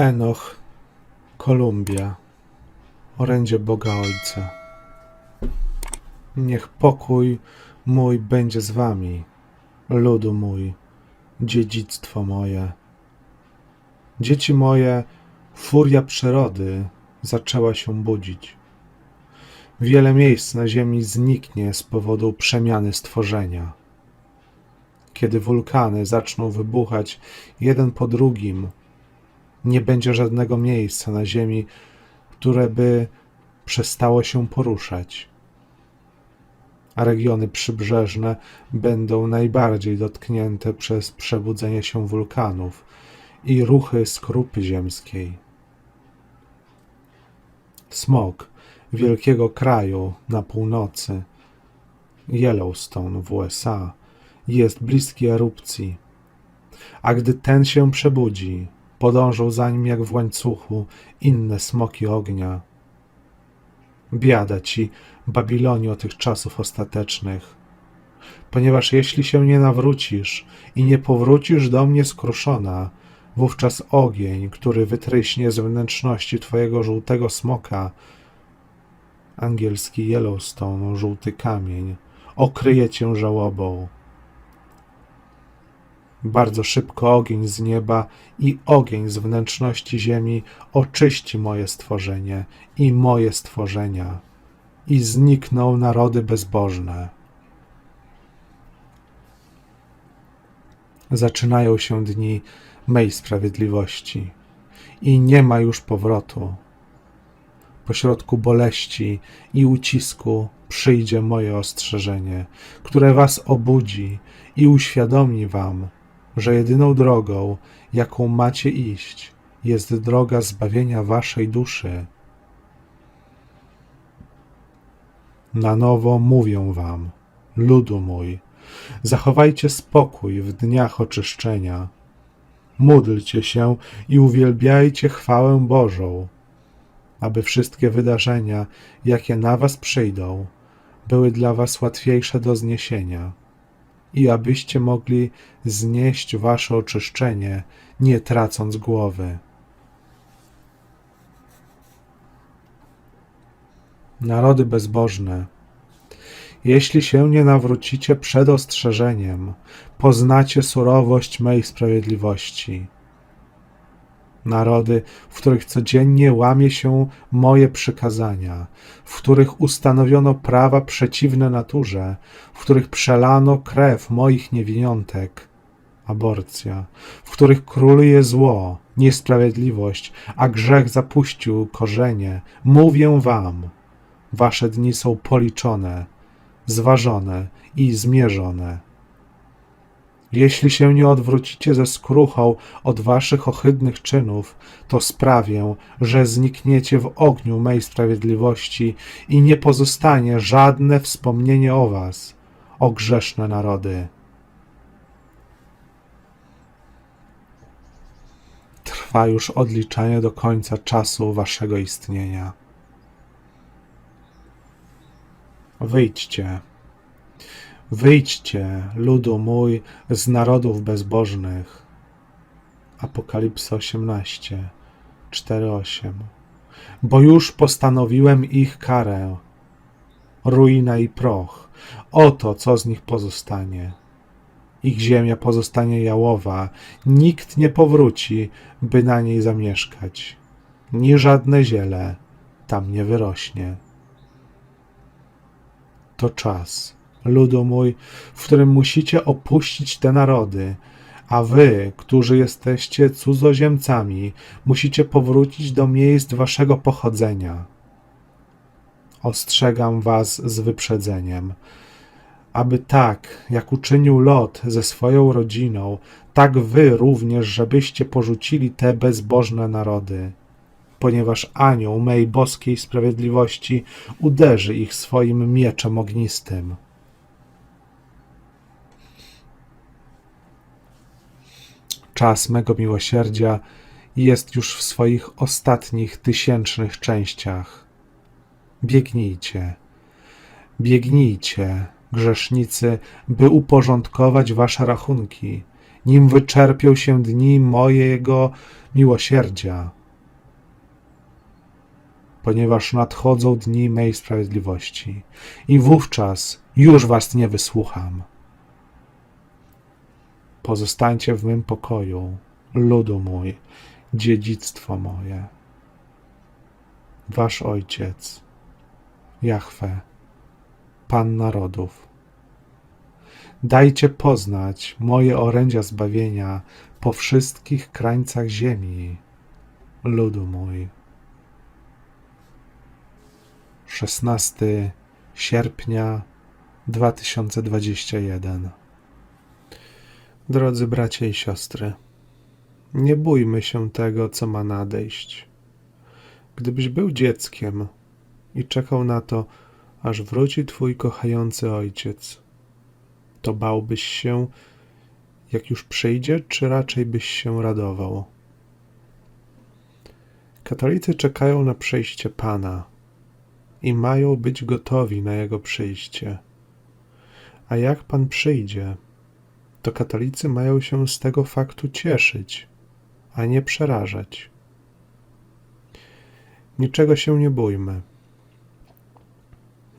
Enoch, Kolumbia, orędzie Boga Ojca. Niech pokój mój będzie z wami, ludu mój, dziedzictwo moje. Dzieci moje, furia przyrody zaczęła się budzić. Wiele miejsc na ziemi zniknie z powodu przemiany stworzenia. Kiedy wulkany zaczną wybuchać jeden po drugim, nie będzie żadnego miejsca na ziemi, które by przestało się poruszać. A regiony przybrzeżne będą najbardziej dotknięte przez przebudzenie się wulkanów i ruchy skorupy ziemskiej. Smog wielkiego kraju na północy, Yellowstone w USA, jest bliski erupcji. A gdy ten się przebudzi, podążą za nim jak w łańcuchu inne smoki ognia. Biada ci, Babilonio tych czasów ostatecznych, ponieważ jeśli się nie nawrócisz i nie powrócisz do mnie skruszona, wówczas ogień, który wytryśnie z wnętrzności twojego żółtego smoka, angielski Yellowstone, żółty kamień, okryje cię żałobą. Bardzo szybko ogień z nieba i ogień z wnętrzności ziemi oczyści moje stworzenie i moje stworzenia, i znikną narody bezbożne. Zaczynają się dni mej sprawiedliwości i nie ma już powrotu. Pośrodku boleści i ucisku przyjdzie moje ostrzeżenie, które was obudzi i uświadomi wam, że jedyną drogą, jaką macie iść, jest droga zbawienia waszej duszy. Na nowo mówię wam, ludu mój, zachowajcie spokój w dniach oczyszczenia. Módlcie się i uwielbiajcie chwałę Bożą, aby wszystkie wydarzenia, jakie na was przyjdą, były dla was łatwiejsze do zniesienia i abyście mogli znieść wasze oczyszczenie, nie tracąc głowy. Narody bezbożne, jeśli się nie nawrócicie przed ostrzeżeniem, poznacie surowość mej sprawiedliwości. Narody, w których codziennie łamie się moje przykazania, w których ustanowiono prawa przeciwne naturze, w których przelano krew moich niewiniątek, aborcja, w których króluje zło, niesprawiedliwość, a grzech zapuścił korzenie, mówię wam, wasze dni są policzone, zważone i zmierzone. Jeśli się nie odwrócicie ze skruchą od waszych ohydnych czynów, to sprawię, że znikniecie w ogniu mej sprawiedliwości i nie pozostanie żadne wspomnienie o was, o grzeszne narody. Trwa już odliczanie do końca czasu waszego istnienia. Wyjdźcie. Wyjdźcie, ludu mój, z narodów bezbożnych. Apokalipsa 18, 4-8. Bo już postanowiłem ich karę. Ruina i proch. Oto, co z nich pozostanie. Ich ziemia pozostanie jałowa. Nikt nie powróci, by na niej zamieszkać. Ni żadne ziele tam nie wyrośnie. To czas ludu mój, w którym musicie opuścić te narody, a wy, którzy jesteście cudzoziemcami, musicie powrócić do miejsc waszego pochodzenia. Ostrzegam was z wyprzedzeniem, aby tak, jak uczynił Lot ze swoją rodziną, tak wy również, żebyście porzucili te bezbożne narody ponieważ anioł mej boskiej sprawiedliwości uderzy ich swoim mieczem ognistym. Czas mego miłosierdzia jest już w swoich ostatnich tysięcznych częściach. Biegnijcie, biegnijcie, grzesznicy, by uporządkować wasze rachunki nim wyczerpią się dni mojego miłosierdzia, ponieważ nadchodzą dni mej sprawiedliwości i wówczas już was nie wysłucham. Pozostańcie w mym pokoju, ludu mój, dziedzictwo moje. Wasz Ojciec, Jahwe, Pan narodów. Dajcie poznać moje orędzia zbawienia po wszystkich krańcach ziemi, ludu mój. 16 sierpnia 2021 Drodzy bracia i siostry, nie bójmy się tego, co ma nadejść. Gdybyś był dzieckiem i czekał na to, aż wróci twój kochający ojciec, to bałbyś się, jak już przyjdzie, czy raczej byś się radował? Katolicy czekają na przyjście Pana i mają być gotowi na Jego przyjście. A jak Pan przyjdzie, to katolicy mają się z tego faktu cieszyć, a nie przerażać. Niczego się nie bójmy.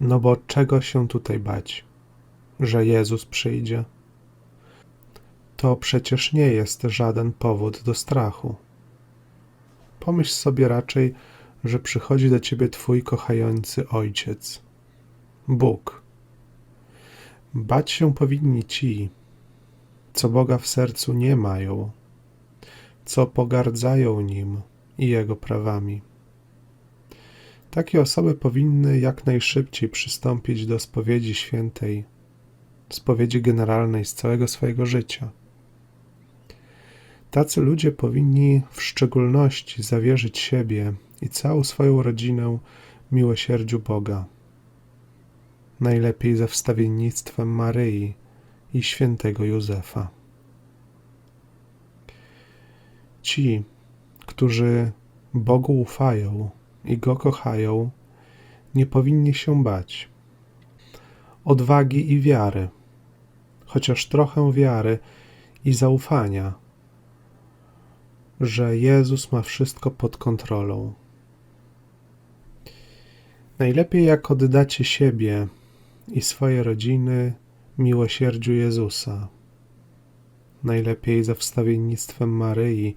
No bo czego się tutaj bać? Że Jezus przyjdzie? To przecież nie jest żaden powód do strachu. Pomyśl sobie raczej, że przychodzi do ciebie Twój kochający Ojciec, Bóg. Bać się powinni ci, co Boga w sercu nie mają, co pogardzają Nim i Jego prawami. Takie osoby powinny jak najszybciej przystąpić do spowiedzi świętej, spowiedzi generalnej z całego swojego życia. Tacy ludzie powinni w szczególności zawierzyć siebie i całą swoją rodzinę miłosierdziu Boga. Najlepiej ze wstawiennictwem Maryi i świętego Józefa. Ci, którzy Bogu ufają i Go kochają, nie powinni się bać. Odwagi i wiary, chociaż trochę wiary i zaufania, że Jezus ma wszystko pod kontrolą. Najlepiej jak oddacie siebie i swoje rodziny miłosierdziu Jezusa. Najlepiej za wstawiennictwem Maryi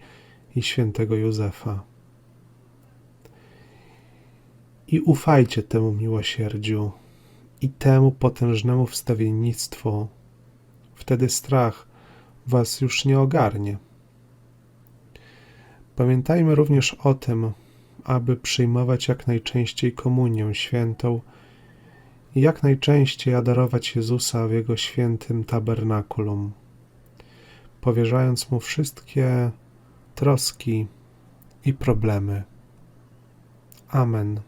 i świętego Józefa. I ufajcie temu miłosierdziu i temu potężnemu wstawiennictwu. Wtedy strach was już nie ogarnie. Pamiętajmy również o tym, aby przyjmować jak najczęściej komunię świętą i jak najczęściej adorować Jezusa w Jego świętym tabernakulum, powierzając Mu wszystkie troski i problemy. Amen.